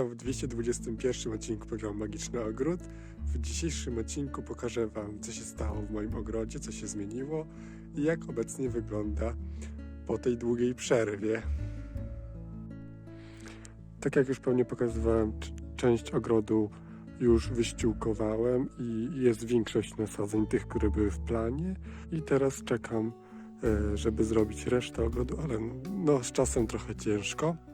Witam w 221 odcinku programu Magiczny Ogród. W dzisiejszym odcinku pokażę Wam, co się stało w moim ogrodzie, co się zmieniło i jak obecnie wygląda po tej długiej przerwie. Tak jak już pewnie pokazywałem, część ogrodu już wyściółkowałem i jest większość nasadzeń tych, które były w planie i teraz czekam, e, żeby zrobić resztę ogrodu, ale no z czasem trochę ciężko.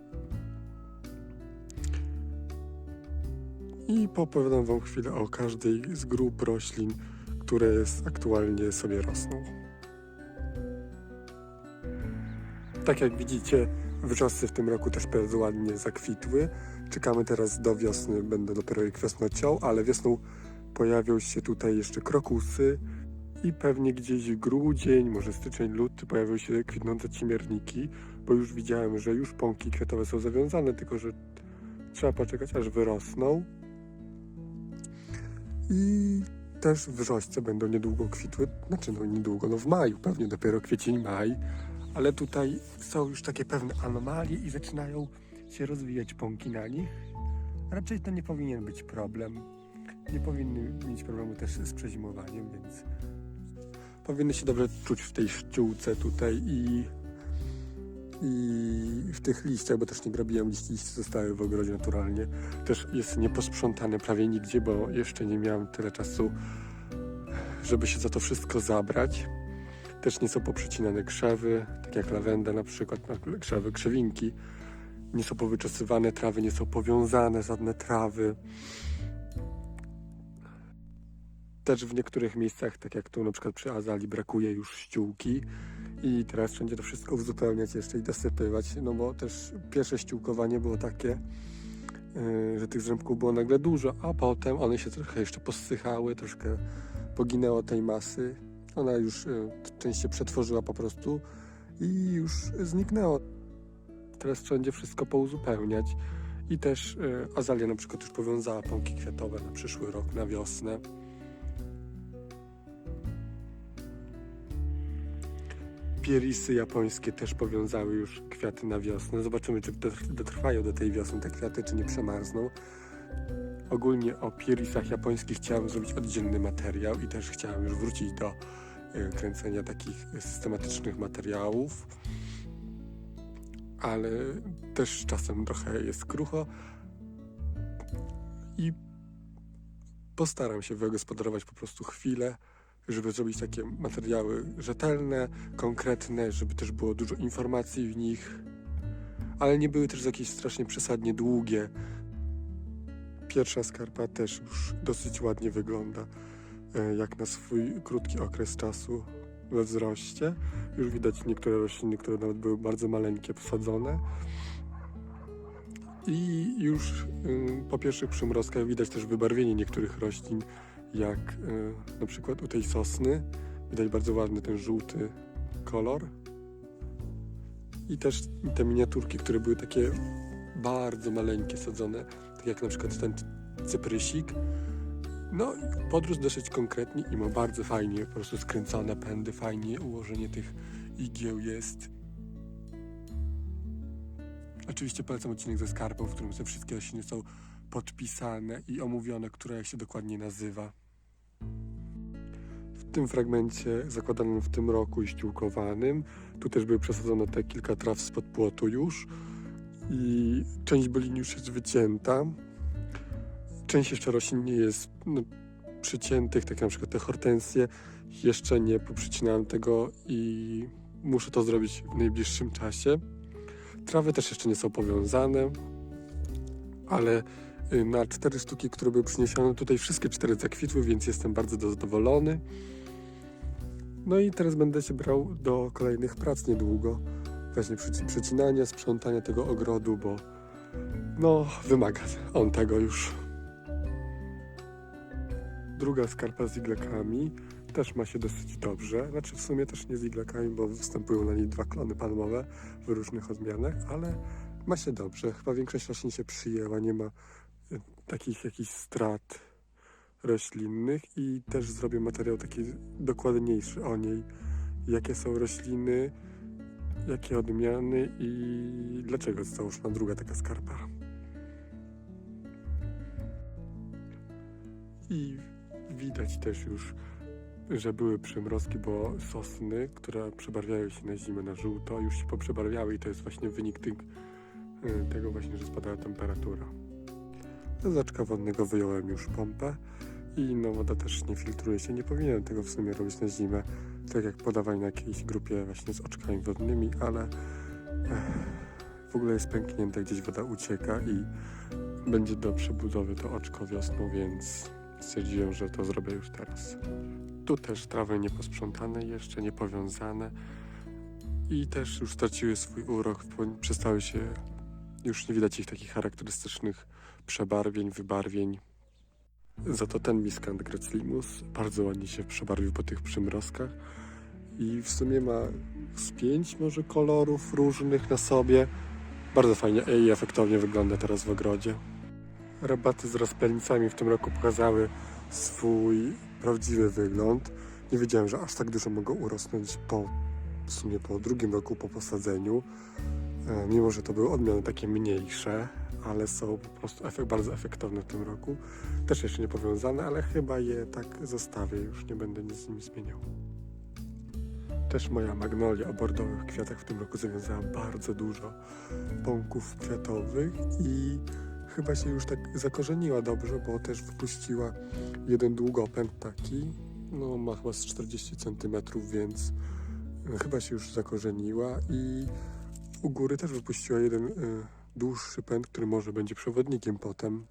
I poopowiadam Wam chwilę o każdej z grup roślin, które aktualnie sobie rosną. Tak jak widzicie, wrzosy w tym roku też bardzo ładnie zakwitły. Czekamy teraz do wiosny, będę dopiero je kwasnociął, ale wiosną pojawią się tutaj jeszcze krokusy i pewnie gdzieś grudzień, może styczeń, luty pojawią się kwitnące cimierniki, bo już widziałem, że już pąki kwiatowe są zawiązane, tylko że trzeba poczekać aż wyrosną. I też wrzośce będą niedługo kwitły, znaczy no niedługo, no w maju, pewnie dopiero kwiecień, maj, ale tutaj są już takie pewne anomalie i zaczynają się rozwijać pąki na nich. Raczej to nie powinien być problem. Nie powinny mieć problemu też z przezimowaniem, więc powinny się dobrze czuć w tej ściółce tutaj i, i w tych liściach, bo też nie grabiłem liści, liście zostały w ogrodzie naturalnie też jest nieposprzątane prawie nigdzie, bo jeszcze nie miałem tyle czasu, żeby się za to wszystko zabrać. Też nie są poprzecinane krzewy, tak jak lawenda na przykład, krzewy, krzewinki. Nie są powyczesywane trawy, nie są powiązane żadne trawy. Też w niektórych miejscach, tak jak tu na przykład przy Azali, brakuje już ściółki i teraz wszędzie to wszystko uzupełniać jeszcze i dosypywać, no bo też pierwsze ściółkowanie było takie, yy, że tych zrębków było nagle dużo, a potem one się trochę jeszcze posychały, troszkę poginęło tej masy. Ona już yy, część się przetworzyła po prostu i już zniknęło. Teraz trzeba będzie wszystko pouzupełniać. I też yy, Azalia na przykład już powiązała pąki kwiatowe na przyszły rok, na wiosnę. Pierisy japońskie też powiązały już kwiaty na wiosnę. Zobaczymy, czy dotr- dotrwają do tej wiosny te kwiaty, czy nie przemarzną. Ogólnie o pierisach japońskich chciałem zrobić oddzielny materiał i też chciałem już wrócić do y, kręcenia takich systematycznych materiałów. Ale też czasem trochę jest krucho i postaram się wygospodarować po prostu chwilę, żeby zrobić takie materiały rzetelne, konkretne, żeby też było dużo informacji w nich, ale nie były też jakieś strasznie przesadnie długie. Pierwsza skarpa też już dosyć ładnie wygląda, e, jak na swój krótki okres czasu we wzroście. Już widać niektóre rośliny, które nawet były bardzo maleńkie, posadzone. I już po pierwszych przymrozkach widać też wybarwienie niektórych roślin, jak y, na przykład u tej sosny. Widać bardzo ładny ten żółty kolor. I też te miniaturki, które były takie bardzo maleńkie, sadzone, tak jak na przykład ten cyprysik. No, podróż dosyć konkretnie i ma bardzo fajnie po prostu skręcone pędy, fajnie ułożenie tych igieł jest. Oczywiście polecam odcinek ze skarpą, w którym te wszystkie rośliny są podpisane i omówione, które jak się dokładnie nazywa. W tym fragmencie zakładanym w tym roku i ściółkowanym, tu też były przesadzone te kilka traw spod płotu już i część bylin już jest wycięta. Część jeszcze roślin nie jest no, przyciętych, tak jak na przykład te hortensje. Jeszcze nie poprzycinałem tego i muszę to zrobić w najbliższym czasie. Trawy też jeszcze nie są powiązane, ale na cztery sztuki, które były przyniesione, tutaj wszystkie cztery zakwitły, więc jestem bardzo zadowolony. No i teraz będę się brał do kolejnych prac niedługo. Właśnie przecinania, sprzątania tego ogrodu, bo no wymaga on tego już. Druga skarpa z iglekami też ma się dosyć dobrze. Znaczy w sumie też nie z iglekami, bo występują na niej dwa klony palmowe w różnych odmianach, ale ma się dobrze. Chyba większość roślin się przyjęła, nie ma y, takich jakichś strat roślinnych i też zrobię materiał taki dokładniejszy o niej. Jakie są rośliny, jakie odmiany i dlaczego została już na druga taka skarpa. i widać też już, że były przymrozki, bo sosny, które przebarwiają się na zimę na żółto, już się poprzebarwiały i to jest właśnie wynik tych, y, tego właśnie, że spadała temperatura. Z zaczka wodnego wyjąłem już pompę i no woda też nie filtruje się. Nie powinienem tego w sumie robić na zimę, tak jak podawali na jakiejś grupie właśnie z oczkami wodnymi, ale ech, w ogóle jest pęknięte, gdzieś woda ucieka i będzie do przebudowy to oczko wiosną, więc stwierdziłem, że to zrobię już teraz. Tu też trawy nieposprzątane, jeszcze niepowiązane i też już straciły swój urok, przestały się, już nie widać ich takich charakterystycznych przebarwień, wybarwień. Za to ten miskant Graclimus bardzo ładnie się przebarwił po tych przymrozkach i w sumie ma z pięć może kolorów różnych na sobie. Bardzo fajnie i efektownie wygląda teraz w ogrodzie. Rabaty z rozpelnicami w tym roku pokazały swój prawdziwy wygląd. Nie wiedziałem, że aż tak dużo mogą urosnąć po, w sumie po drugim roku po posadzeniu. E, Mimo, że to były odmiany takie mniejsze, ale są po prostu efekt, bardzo efektowne w tym roku. Też jeszcze nie powiązane, ale chyba je tak zostawię, już nie będę nic z nimi zmieniał. Też moja magnolia o bordowych kwiatach w tym roku zawiązała bardzo dużo pąków kwiatowych i chyba się już tak zakorzeniła dobrze, bo też wypuściła jeden długopęd taki, no ma chyba z 40 cm, więc chyba się już zakorzeniła i u góry też wypuściła jeden y, dłuższy pęd, który może będzie przewodnikiem potem.